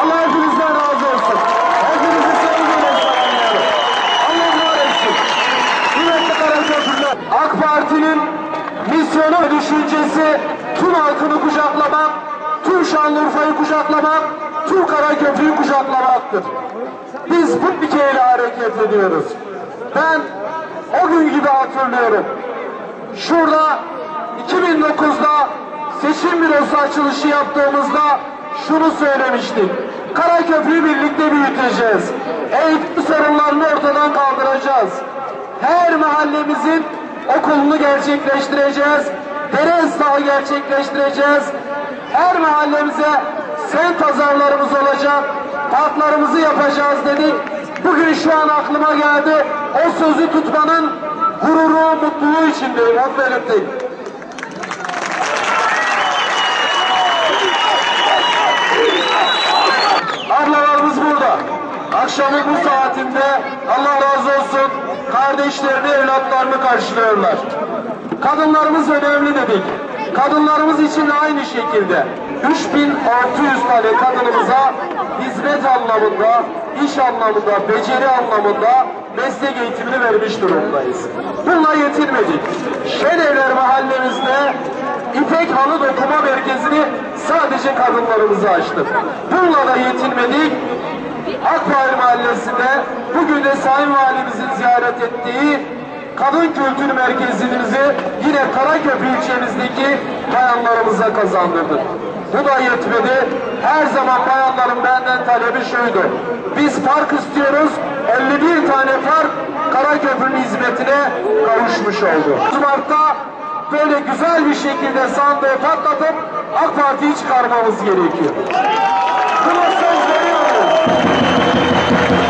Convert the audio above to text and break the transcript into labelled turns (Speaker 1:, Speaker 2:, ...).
Speaker 1: Allah hepinizden razı olsun. Hepinizi sevgiyle selamlayalım. Allah var etsin. Kıymetli Karaköprüler. AK Parti'nin misyonu ve düşüncesi tüm halkını kucaklamak, tüm Şanlıurfa'yı kucaklamak, tüm Karaköprü'yü kucaklamaktır. Biz bu dikeyle hareket ediyoruz. Ben o gün gibi hatırlıyorum. Şurada 2009'da seçim bürosu açılışı yaptığımızda şunu söylemiştik. Karaköprü'yü birlikte büyüteceğiz. Eğitim sorunlarını ortadan kaldıracağız. Her mahallemizin okulunu gerçekleştireceğiz. Dere ıslahı gerçekleştireceğiz. Her mahallemize sen pazarlarımız olacak. Parklarımızı yapacağız dedik. Bugün şu an aklıma geldi. O sözü tutmanın gururu, mutluluğu içindeyim. Onu belirteyim. Akşamın bu saatinde Allah razı olsun kardeşlerini, evlatlarını karşılıyorlar. Kadınlarımız önemli dedik. Kadınlarımız için aynı şekilde 3600 tane kadınımıza hizmet anlamında, iş anlamında, beceri anlamında meslek eğitimini vermiş durumdayız. Bununla yetinmedik. Şenevler mahallemizde İpek Halı Dokuma Merkezi'ni sadece kadınlarımıza açtık. Bununla da yetinmedik. Akbahar Mahallesi'nde bugün de Sayın Valimizin ziyaret ettiği Kadın Kültür Merkezimizi yine Karaköprü ilçemizdeki bayanlarımıza kazandırdık. Bu da yetmedi. Her zaman bayanların benden talebi şuydu. Biz park istiyoruz. 51 tane park Karaköprü'nün hizmetine kavuşmuş oldu. Mart'ta böyle güzel bir şekilde sandığı patlatıp AK Parti'yi çıkarmamız gerekiyor. Söz Thank you.